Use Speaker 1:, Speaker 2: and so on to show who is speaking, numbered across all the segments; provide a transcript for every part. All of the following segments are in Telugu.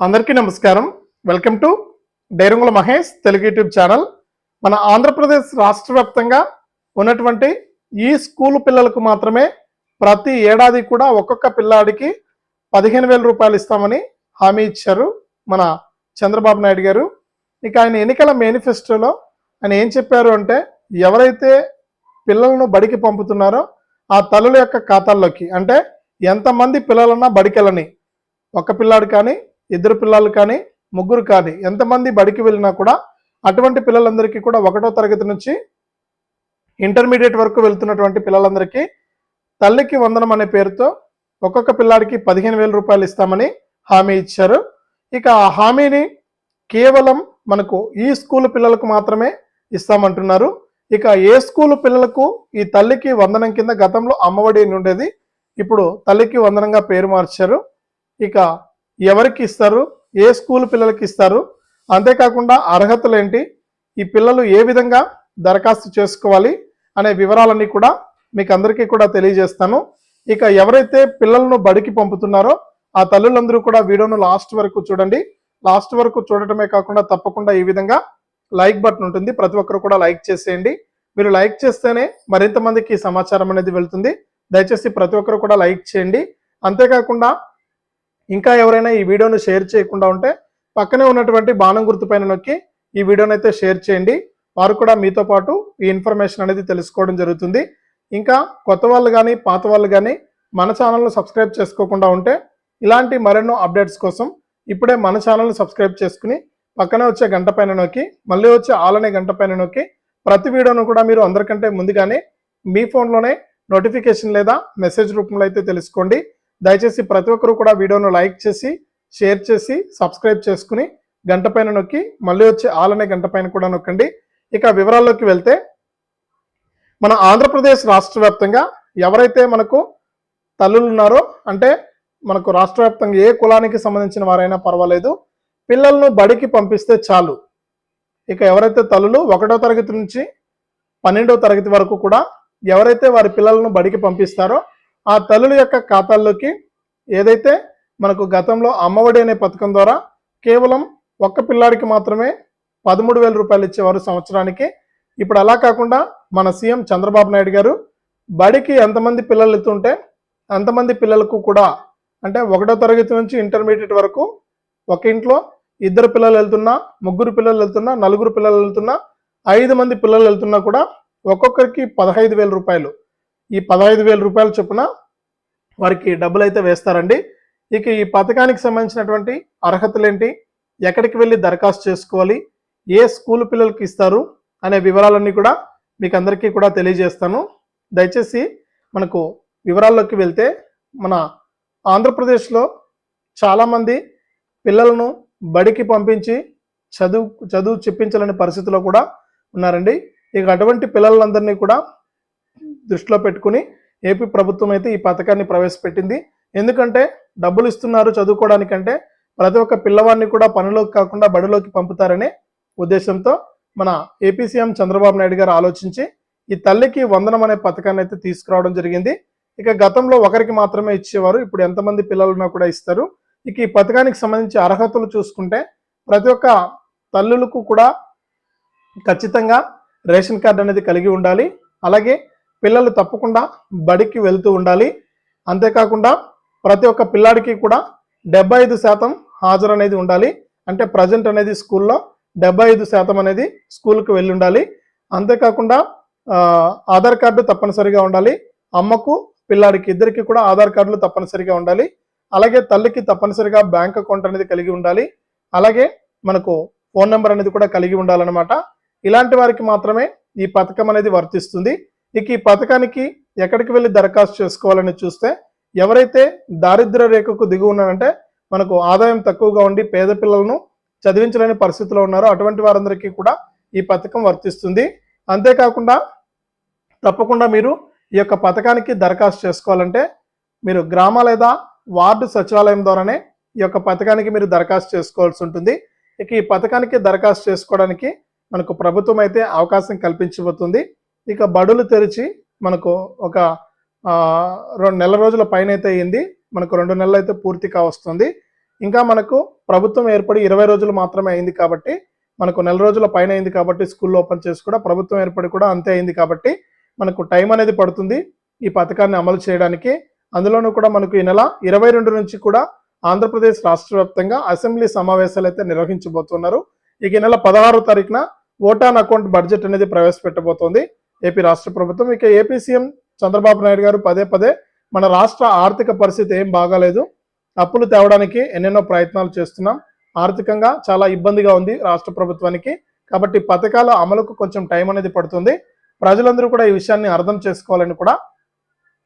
Speaker 1: అందరికీ నమస్కారం. Welcome to Dairangula Mahesh Telugu YouTube channel. మన ఆంధ్రప్రదేశ్ రాష్ట్ర వ్యాప్తంగా ఉన్నటువంటి ఈ స్కూల్ పిల్లలకు మాత్రమే ప్రతి ఏడాది కూడా ఒక్కొక్క పిల్లాడికి పదిహేను వేల రూపాయలు ఇస్తామని హామీ ఇచ్చారు మన చంద్రబాబు నాయుడు గారు. ఇక ఆయన ఎన్నికల మేనిఫెస్టోలో ఆయన ఏం చెప్పారు అంటే ఎవరైతే పిల్లలను బడికి పంపుతున్నారో ఆ తల్లుల యొక్క ఖాతాల్లోకి అంటే ఎంతమంది పిల్లలన్నా బడికెళ్ళని ఒక పిల్లాడు కానీ ఇద్దరు పిల్లలు కానీ ముగ్గురు కానీ ఎంతమంది బడికి వెళ్ళినా కూడా అటువంటి పిల్లలందరికీ కూడా ఒకటో తరగతి నుంచి ఇంటర్మీడియట్ వరకు వెళ్తున్నటువంటి పిల్లలందరికీ తల్లికి వందనం అనే పేరుతో ఒక్కొక్క పిల్లాడికి పదిహేను వేల రూపాయలు ఇస్తామని హామీ ఇచ్చారు. ఇక ఆ హామీని కేవలం మనకు ఈ స్కూల్ పిల్లలకు మాత్రమే ఇస్తామంటున్నారు. ఇక ఏ స్కూల్ పిల్లలకు ఈ తల్లికి వందనం కింద గతంలో అమ్మఒడి అని ఉండేది ఇప్పుడు తల్లికి వందనంగా పేరు మార్చారు. ఇక ఎవరికి ఇస్తారు? ఏ స్కూల్ పిల్లలకి ఇస్తారు? అంతేకాకుండా అర్హతలు ఏంటి ఈ పిల్లలు ఏ విధంగా దరఖాస్తు చేసుకోవాలి అనే వివరాలన్నీ కూడా మీకు అందరికీ కూడా తెలియజేస్తాను. ఇక ఎవరైతే పిల్లలను బడికి పంపుతున్నారో ఆ తల్లులందరూ కూడా వీడియోను లాస్ట్ వరకు చూడండి. లాస్ట్ వరకు చూడటమే కాకుండా తప్పకుండా ఈ విధంగా లైక్ బటన్ ఉంటుంది. ప్రతి ఒక్కరు కూడా లైక్ చేసేయండి. మీరు లైక్ చేస్తేనే మరింత మందికి ఈ సమాచారం అనేది వెళ్తుంది. దయచేసి ప్రతి ఒక్కరు కూడా లైక్ చేయండి. అంతేకాకుండా ఇంకా ఎవరైనా ఈ వీడియోను షేర్ చేయకుండా ఉంటే పక్కనే ఉన్నటువంటి బాణం గుర్తుపైన నొక్కి ఈ వీడియోని అయితే షేర్ చేయండి. వారు కూడా మీతో పాటు ఈ ఇన్ఫర్మేషన్ అనేది తెలుసుకోవడం జరుగుతుంది. ఇంకా కొత్త వాళ్ళు కానీ పాత వాళ్ళు కానీ మన ఛానల్ను సబ్స్క్రైబ్ చేసుకోకుండా ఉంటే ఇలాంటి మరెన్నో అప్డేట్స్ కోసం ఇప్పుడే మన ఛానల్ని సబ్స్క్రైబ్ చేసుకుని పక్కనే వచ్చే గంట పైన నొక్కి మళ్ళీ వచ్చే ఆలనే గంట పైన నొక్కి ప్రతి వీడియోను కూడా మీరు అందరికంటే ముందుగానే మీ ఫోన్లోనే నోటిఫికేషన్ లేదా మెసేజ్ రూపంలో అయితే తెలుసుకోండి. దయచేసి ప్రతి ఒక్కరు కూడా వీడియోను లైక్ చేసి షేర్ చేసి సబ్స్క్రైబ్ చేసుకుని గంట పైన నొక్కి మళ్ళీ వచ్చే ఆల్ అనే గంట పైన కూడా నొక్కండి. ఇక వివరాల్లోకి వెళ్తే మన ఆంధ్రప్రదేశ్ రాష్ట్ర వ్యాప్తంగా ఎవరైతే మనకు తల్లులు ఉన్నారో అంటే మనకు రాష్ట్ర వ్యాప్తంగా ఏ కులానికి సంబంధించిన వారైనా పర్వాలేదు పిల్లలను బడికి పంపిస్తే చాలు. ఇక ఎవరైతే తల్లులు ఒకటో తరగతి నుంచి పన్నెండవ తరగతి వరకు కూడా ఎవరైతే వారి పిల్లలను బడికి పంపిస్తారో ఆ తల్లుల యొక్క ఖాతాల్లోకి ఏదైతే మనకు గతంలో అమ్మఒడి అనే పథకం ద్వారా కేవలం ఒక్క పిల్లాడికి మాత్రమే పదమూడు వేల రూపాయలు ఇచ్చేవారు సంవత్సరానికి ఇప్పుడు అలా కాకుండా మన సీఎం చంద్రబాబు నాయుడు గారు బడికి ఎంతమంది పిల్లలు వెళ్తుంటే అంతమంది పిల్లలకు కూడా అంటే ఒకటో తరగతి నుంచి ఇంటర్మీడియట్ వరకు ఒక ఇంట్లో ఇద్దరు పిల్లలు వెళ్తున్నా ముగ్గురు పిల్లలు వెళ్తున్నా నలుగురు పిల్లలు వెళ్తున్నా ఐదు మంది పిల్లలు వెళ్తున్నా కూడా ఒక్కొక్కరికి పదహైదు వేల రూపాయలు. ఈ పదహైదు వేల రూపాయల చొప్పున వారికి డబ్బులు అయితే వేస్తారండి. ఇక ఈ పథకానికి సంబంధించినటువంటి అర్హతలు ఏంటి ఎక్కడికి వెళ్ళి దరఖాస్తు చేసుకోవాలి? ఏ స్కూల్ పిల్లలకి ఇస్తారు? అనే వివరాలన్నీ కూడా మీకు అందరికీ కూడా తెలియజేస్తాను. దయచేసి మనకు వివరాల్లోకి వెళ్తే మన ఆంధ్రప్రదేశ్లో చాలామంది పిల్లలను బడికి పంపించి చదువు చదువు చెప్పించాలని పరిస్థితిలో కూడా ఉన్నారండి. ఇక అటువంటి పిల్లలందరినీ కూడా దృష్టిలో పెట్టుకుని ఏపీ ప్రభుత్వం అయితే ఈ పథకాన్ని ప్రవేశపెట్టింది. ఎందుకంటే డబ్బులు ఇస్తున్నారు చదువుకోవడానికంటే ప్రతి ఒక్క పిల్లవాడిని కూడా పనిలోకి కాకుండా బడిలోకి పంపుతారనే ఉద్దేశంతో మన ఏపీ సీఎం చంద్రబాబు నాయుడు గారు ఆలోచించి ఈ తల్లికి వందనం అనే పథకాన్ని అయితే తీసుకురావడం జరిగింది. ఇక గతంలో ఒకరికి మాత్రమే ఇచ్చేవారు ఇప్పుడు ఎంతమంది పిల్లలున్నా కూడా ఇస్తారు. ఇక ఈ పథకానికి సంబంధించి అర్హతలు చూసుకుంటే ప్రతి ఒక్క తల్లులకు కూడా ఖచ్చితంగా రేషన్ కార్డు అనేది కలిగి ఉండాలి. అలాగే పిల్లలు తప్పకుండా బడికి వెళ్తూ ఉండాలి. అంతేకాకుండా ప్రతి ఒక్క పిల్లాడికి కూడా డెబ్బై ఐదు శాతం హాజరు అనేది ఉండాలి. అంటే ప్రజెంట్ అనేది స్కూల్లో డెబ్బై ఐదు శాతం అనేది స్కూల్కి వెళ్ళి ఉండాలి. అంతేకాకుండా ఆధార్ కార్డు తప్పనిసరిగా ఉండాలి. అమ్మకు పిల్లాడికి ఇద్దరికి కూడా ఆధార్ కార్డులు తప్పనిసరిగా ఉండాలి. అలాగే తల్లికి తప్పనిసరిగా బ్యాంక్ అకౌంట్ అనేది కలిగి ఉండాలి. అలాగే మనకు ఫోన్ నెంబర్ అనేది కూడా కలిగి ఉండాలన్నమాట. ఇలాంటి వారికి మాత్రమే ఈ పథకం అనేది వర్తిస్తుంది. ఇక ఈ పథకానికి ఎక్కడికి వెళ్ళి దరఖాస్తు చేసుకోవాలని చూస్తే ఎవరైతే దారిద్ర్య రేఖకు దిగు ఉన్నారంటే మనకు ఆదాయం తక్కువగా ఉండి పేద పిల్లలను చదివించలేని పరిస్థితిలో ఉన్నారో అటువంటి వారందరికీ కూడా ఈ పథకం వర్తిస్తుంది. అంతేకాకుండా తప్పకుండా మీరు ఈ యొక్క పథకానికి దరఖాస్తు చేసుకోవాలంటే మీరు గ్రామ లేదా వార్డు సచివాలయం ద్వారానే ఈ యొక్క పథకానికి మీరు దరఖాస్తు చేసుకోవాల్సి ఉంటుంది. ఇక ఈ పథకానికి దరఖాస్తు చేసుకోవడానికి మనకు ప్రభుత్వం అయితే అవకాశం కల్పించబోతుంది. ఇక బడులు తెరిచి మనకు ఒక రెండు నెల రోజుల పైన అయితే అయింది. మనకు రెండు నెలలు అయితే పూర్తి కావస్తుంది ఇంకా మనకు ప్రభుత్వం ఏర్పడి ఇరవై రోజులు మాత్రమే అయింది కాబట్టి మనకు నెల రోజుల పైన అయింది కాబట్టి స్కూల్ ఓపెన్ చేసి కూడా ప్రభుత్వం ఏర్పడి కూడా అంతే అయింది కాబట్టి మనకు టైం అనేది పడుతుంది ఈ పథకాన్ని అమలు చేయడానికి. అందులోనూ కూడా మనకు ఈ నెల ఇరవై రెండు నుంచి కూడా ఆంధ్రప్రదేశ్ రాష్ట్ర వ్యాప్తంగా అసెంబ్లీ సమావేశాలు అయితే నిర్వహించబోతున్నారు. ఇక ఈ నెల పదహారు తారీఖున ఓటాన్ అకౌంట్ బడ్జెట్ అనేది ప్రవేశపెట్టబోతోంది. ఏపీ రాష్ట్ర ప్రభుత్వం. ఇక ఏపీ సీఎం చంద్రబాబు నాయుడు గారు పదే పదే మన రాష్ట్ర ఆర్థిక పరిస్థితి ఏం బాగాలేదు. అప్పులు తేవడానికి ఎన్నెన్నో ప్రయత్నాలు చేస్తున్నాం. ఆర్థికంగా చాలా ఇబ్బందిగా ఉంది రాష్ట్ర ప్రభుత్వానికి. కాబట్టి పథకాల అమలుకు కొంచెం టైం అనేది పడుతుంది. ప్రజలందరూ కూడా ఈ విషయాన్ని అర్థం చేసుకోవాలని కూడా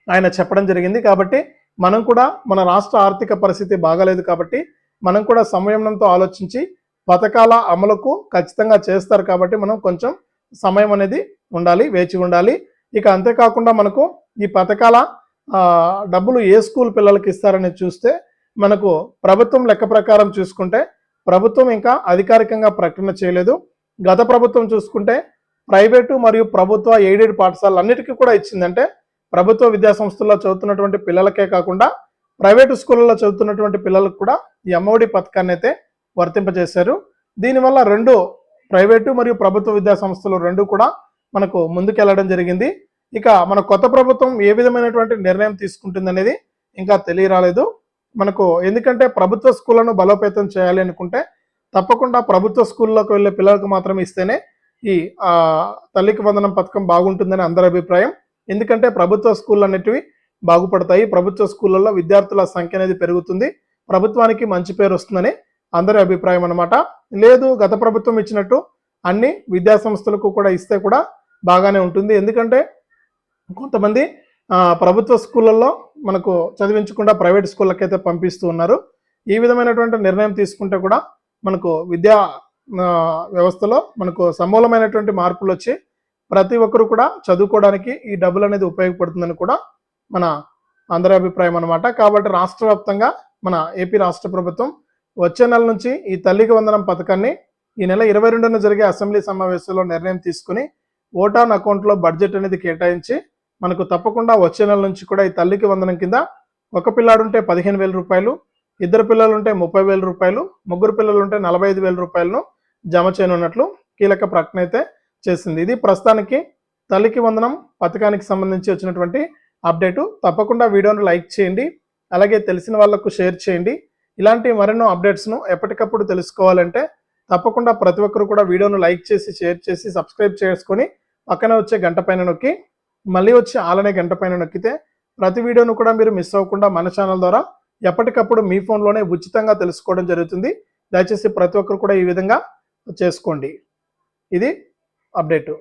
Speaker 1: ఆయన చెప్పడం జరిగింది. కాబట్టి మనం కూడా మన రాష్ట్ర ఆర్థిక పరిస్థితి బాగాలేదు కాబట్టి మనం కూడా సంయమనంతో ఆలోచించి పథకాల అమలుకు ఖచ్చితంగా చేస్తారు కాబట్టి మనం కొంచెం సమయం అనేది ఉండాలి వేచి ఉండాలి. ఇక అంతేకాకుండా మనకు ఈ పథకాల డబ్బులు ఏ స్కూల్ పిల్లలకి ఇస్తారని చూస్తే మనకు ప్రభుత్వం లెక్క ప్రకారం చూసుకుంటే ప్రభుత్వం ఇంకా అధికారికంగా ప్రకటన చేయలేదు. గత ప్రభుత్వం చూసుకుంటే ప్రైవేటు మరియు ప్రభుత్వ ఎయిడెడ్ పాఠశాలలు అన్నిటికీ కూడా ఇచ్చిందంటే ప్రభుత్వ విద్యాసంస్థల్లో చదువుతున్నటువంటి పిల్లలకే కాకుండా ప్రైవేటు స్కూళ్ళలో చదువుతున్నటువంటి పిల్లలకు కూడా ఈ అమ్మఒడి పథకాన్ని అయితే వర్తింపజేశారు. దీనివల్ల రెండు ప్రైవేటు మరియు ప్రభుత్వ విద్యాసంస్థలు రెండు కూడా మనకు ముందుకెళ్ళడం జరిగింది. ఇక మన కొత్త ప్రభుత్వం ఏ విధమైనటువంటి నిర్ణయం తీసుకుంటుంది అనేది ఇంకా తెలియరాలేదు. మనకు ఎందుకంటే ప్రభుత్వ స్కూళ్ళను బలోపేతం చేయాలి అనుకుంటే తప్పకుండా ప్రభుత్వ స్కూల్లోకి వెళ్ళే పిల్లలకు మాత్రమే ఇస్తేనే ఈ తల్లికి వందనం పథకం బాగుంటుందని అందరి అభిప్రాయం. ఎందుకంటే ప్రభుత్వ స్కూళ్ళు అనేటివి బాగుపడతాయి. ప్రభుత్వ స్కూళ్ళల్లో విద్యార్థుల సంఖ్య అనేది పెరుగుతుంది. ప్రభుత్వానికి మంచి పేరు వస్తుందని అందరి అభిప్రాయం అనమాట లేదు గత ప్రభుత్వం ఇచ్చినట్టు అన్ని విద్యాసంస్థలకు కూడా ఇస్తే కూడా బాగానే ఉంటుంది. ఎందుకంటే కొంతమంది ప్రభుత్వ స్కూళ్ళల్లో మనకు చదివించకుండా ప్రైవేట్ స్కూళ్ళకైతే పంపిస్తూ ఉన్నారు. ఈ విధమైనటువంటి నిర్ణయం తీసుకుంటే కూడా మనకు విద్యా వ్యవస్థలో మనకు సమూలమైనటువంటి మార్పులు వచ్చి ప్రతి ఒక్కరు కూడా చదువుకోవడానికి ఈ డబ్బులు అనేది ఉపయోగపడుతుందని కూడా మన అందరి అభిప్రాయం అనమాట కాబట్టి రాష్ట్ర వ్యాప్తంగా మన ఏపీ రాష్ట్ర ప్రభుత్వం వచ్చే నెల నుంచి ఈ తల్లికి వందనం పథకాన్ని ఈ నెల ఇరవై రెండున జరిగే అసెంబ్లీ సమావేశంలో నిర్ణయం తీసుకుని ఓటాన్ అకౌంట్లో బడ్జెట్ అనేది కేటాయించి మనకు తప్పకుండా వచ్చే నెల నుంచి కూడా ఈ తల్లికి వందనం కింద ఒక పిల్లాడుంటే పదిహేను వేల రూపాయలు ఇద్దరు పిల్లలుంటే ముప్పై వేల రూపాయలు ముగ్గురు పిల్లలుంటే నలభై ఐదు వేల రూపాయలను జమ చేయనున్నట్లు కీలక ప్రకటన అయితే చేసింది. ఇది ప్రస్తుతానికి తల్లికి వందనం పథకానికి సంబంధించి వచ్చినటువంటి అప్డేటు. తప్పకుండా వీడియోను లైక్ చేయండి అలాగే తెలిసిన వాళ్ళకు షేర్ చేయండి. ఇలాంటి మరెన్నో అప్డేట్స్ను ఎప్పటికప్పుడు తెలుసుకోవాలంటే తప్పకుండా ప్రతి ఒక్కరు కూడా వీడియోను లైక్ చేసి షేర్ చేసి సబ్స్క్రైబ్ చేసుకొని పక్కన వచ్చే గంట పైన నొక్కి మళ్ళీ వచ్చి ఆలనే గంట పైన నొక్కితే ప్రతి వీడియోను కూడా మీరు మిస్ అవ్వకుండా మన ఛానల్ ద్వారా ఎప్పటికప్పుడు మీ ఫోన్లోనే ఉచితంగా తెలుసుకోవడం జరుగుతుంది. దయచేసి ప్రతి ఒక్కరు కూడా ఈ విధంగా చేసుకోండి. ఇది అప్డేటు.